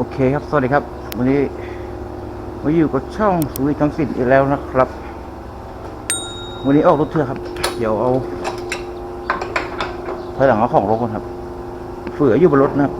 โอเคครับ สวัสดีครับ วันนี้มาอยู่กับช่องสุวิทย์ทั้งสิทธิ์อีกแล้วนะครับ วันนี้ออกรถเถื่อครับ เดี๋ยวเอาถอยหลังเอาของลงก่อนครับเฟืออยู่บนรถนะครับ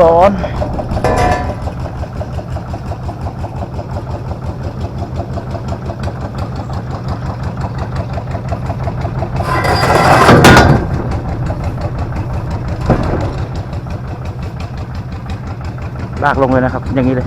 ก่อน ลากลงเลยนะครับ อย่างนี้เลย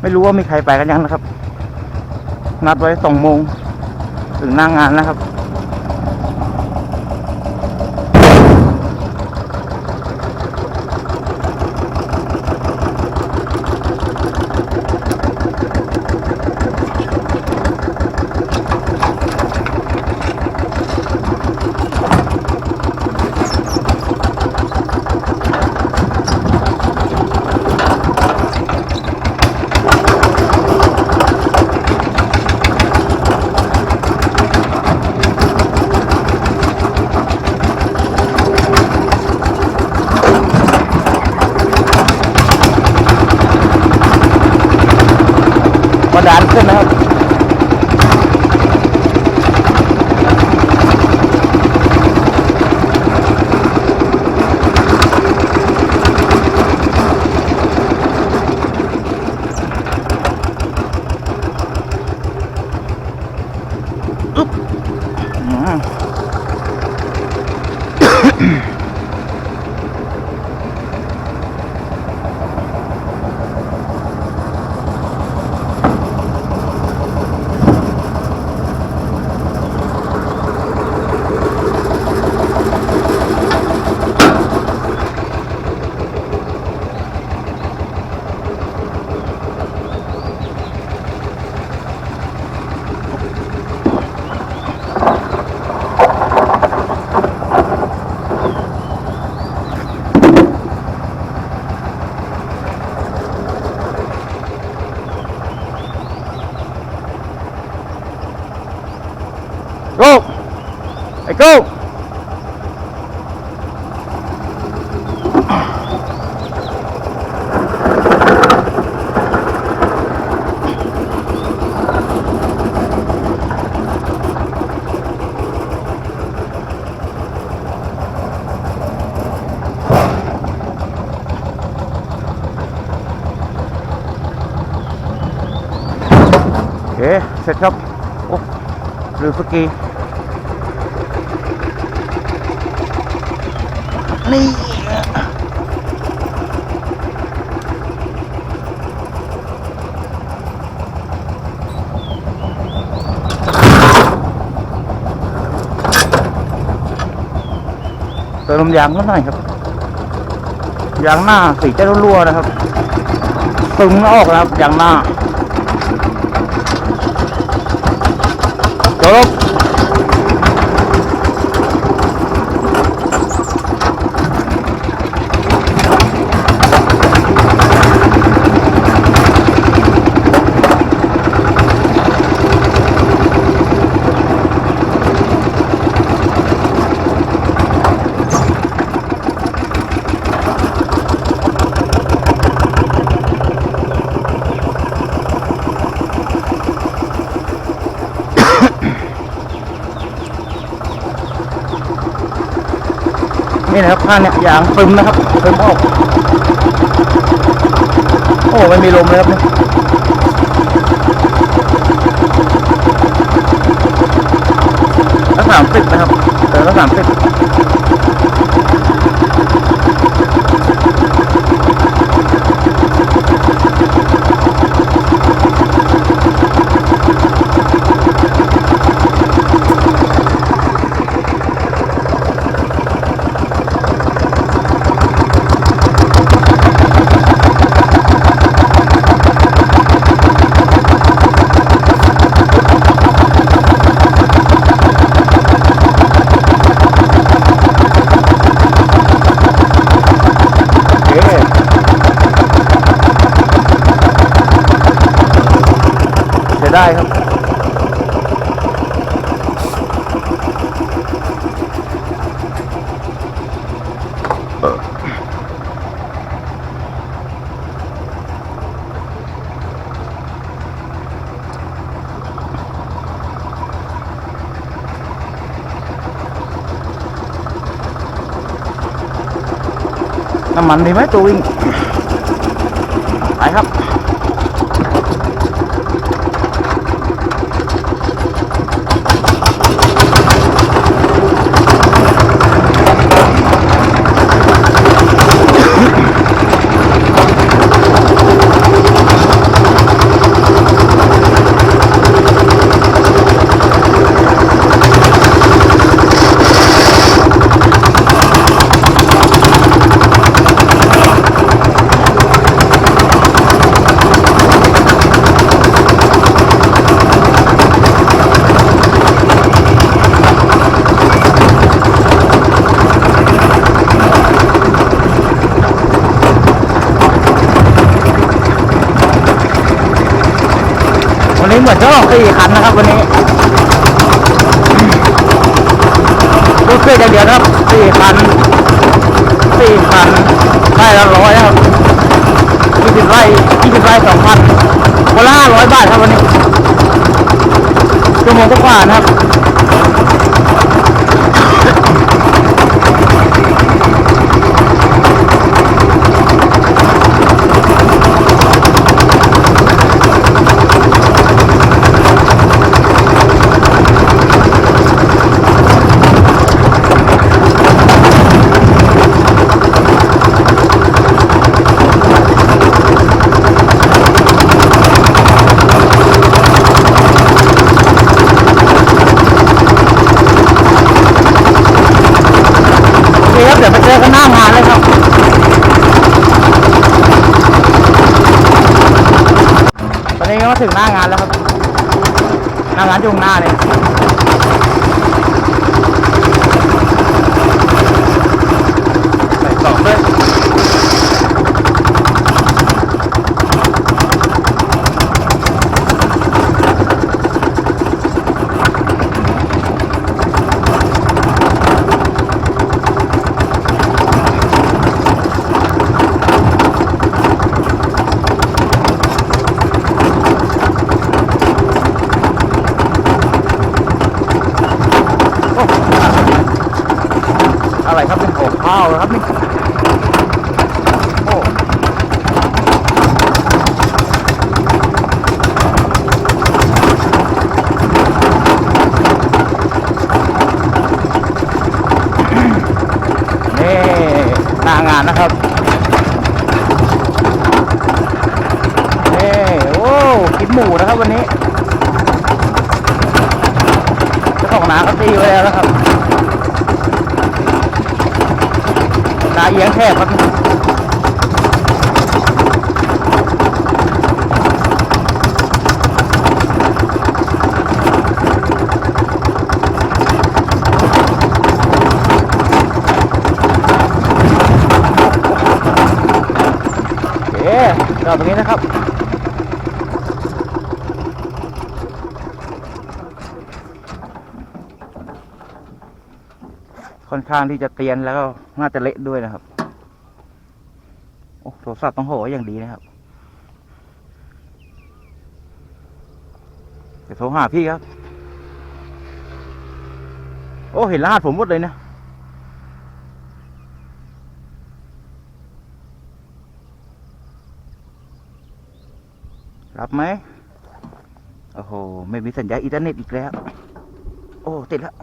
ไม่รู้ว่ามีใครไปกันยังนะครับ นัดไว้สองโมง ถึงหน้างงานนะครับ มา ดานขึ้นนะครับ อึ๊บอืมโก้ไอ้โก้โอเค เสร็จครับ โอ้ลืมสกี นี่เติมลมยางก็หน่อยครับยางหน้าสีจะรั่วๆนะครับซึมออกนะครับยางหน้าจบ นี่นะครับข้างเนี่ยยางตึมนะครับตึมออกโอ้ไม่มีลมเลยครับเนี่ยละสามสิบนะครับ แต่ละสามสิบ ได้ครับ น้ำมันดีไหมตัววิ่งไปครับ วันนี้เหมือนจะออกสี่คันนะครับวันนี้ดูเครื่องเดียวครับสี่คันสี่คันได้ละร้อยครับยี่สิบไร่ยี่สิบไร่สองพันคนละห้าร้อยบาทครับวันนี้ชั่วโมงกว่านะครับ โอเคครับเดี๋ยวไปเจอกันหน้างานเลยครับ ตอ นี้ก็ถึงหน้างานแล้วครับ หน้างานอยู่ข้างหน้าเลยใส่กล่องด้วยโอ้อะไรครับเป็นของข้าวเหรอครับนี่โอ้นี่หน้างานนะครับนี่โอ้กินหมูนะครับวันนี้เจ้าของนาเขาตีไว้แล้วนะครับ นาเอียงแคบครับโอเคจอดตรงนี้นะครับ ค่อนข้างที่จะเตียนแล้วก็น่าจะเละด้วยนะครับ โอ้โทรศัพท์ต้องโหอย่างดีนะครับ เดี๋ยวโทรหาพี่ครับ โอ้ เห็นรหัสผมหมดเลยนะ รับไหม โอ้โห ไม่มีสัญญาอินเทอร์เน็ตอีกแล้ว โอ้ ติดแล้ว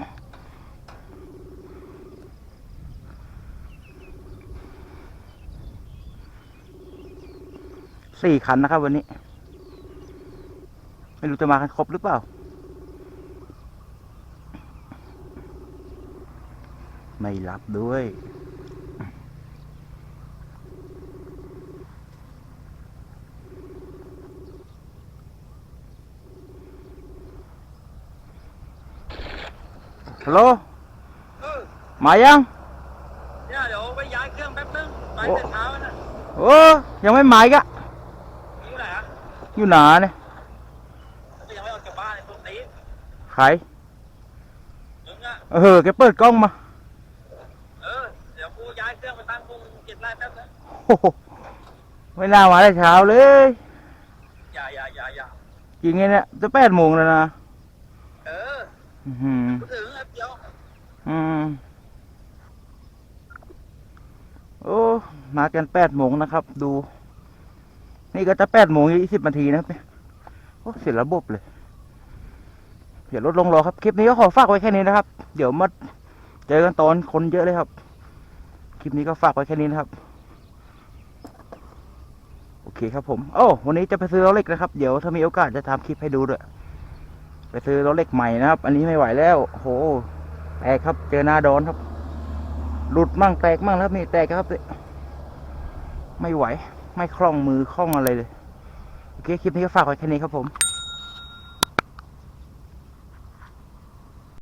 สี่คันนะครับวันนี้ ไม่รู้จะมากันครบหรือเปล่า ไม่รับด้วยฮัลโหลเออมายังเนี่ยเดี๋ยวไปย้ายเครื่องแป๊บนึงไปโอ้แต่เช้าน่ะโอ้ยังไม่มาอีกอะอยู่ไหน อยู่หนาเนี่ยยังไม่ออกจากบ้านเลยตัวตีใครมึงอะเออแกเปิดกล้องมา เออ เดี๋ยวกูย้ายเครื่องไปตั้งพงเจ็ดไร่แป๊บนึงโอ้โหไม่น่ามาได้เช้าเลย อย่าอย่าอย่าอย่าจริงไงเนี่ย จะแปดโมงแล้วนะเอออื้อหือกูถึงแป๊บเดี๋ยวอืมโอ้มากันแปดโมงนะครับ ดู นี่ก็จะแปดโมงยี่สิบนาทีนะครับเนี่ยโอ้เสียระบบเลยเดี๋ยวลดลงรอครับ คลิปนี้ก็ขอฝากไว้แค่นี้นะครับ เดี๋ยวมาเจอกันตอนคนเยอะเลยครับ คลิปนี้ก็ฝากไว้แค่นี้นะครับ โอเคครับผม โอ้วันนี้จะไปซื้อรถเหล็กนะครับ เดี๋ยวถ้ามีโอกาสจะทำคลิปให้ดูด้วย ไปซื้อรถเหล็กใหม่นะครับ อันนี้ไม่ไหวแล้ว โห แตกครับ เจอหน้าโดนครับ หลุดมั่งแตกมั่งแล้วนี่แตกครับเนี่ยไม่ไหว ไม่คล่องมือคล่องอะไรเลย โอเค คลิปนี้ก็ฝากไว้แค่นี้ครับผม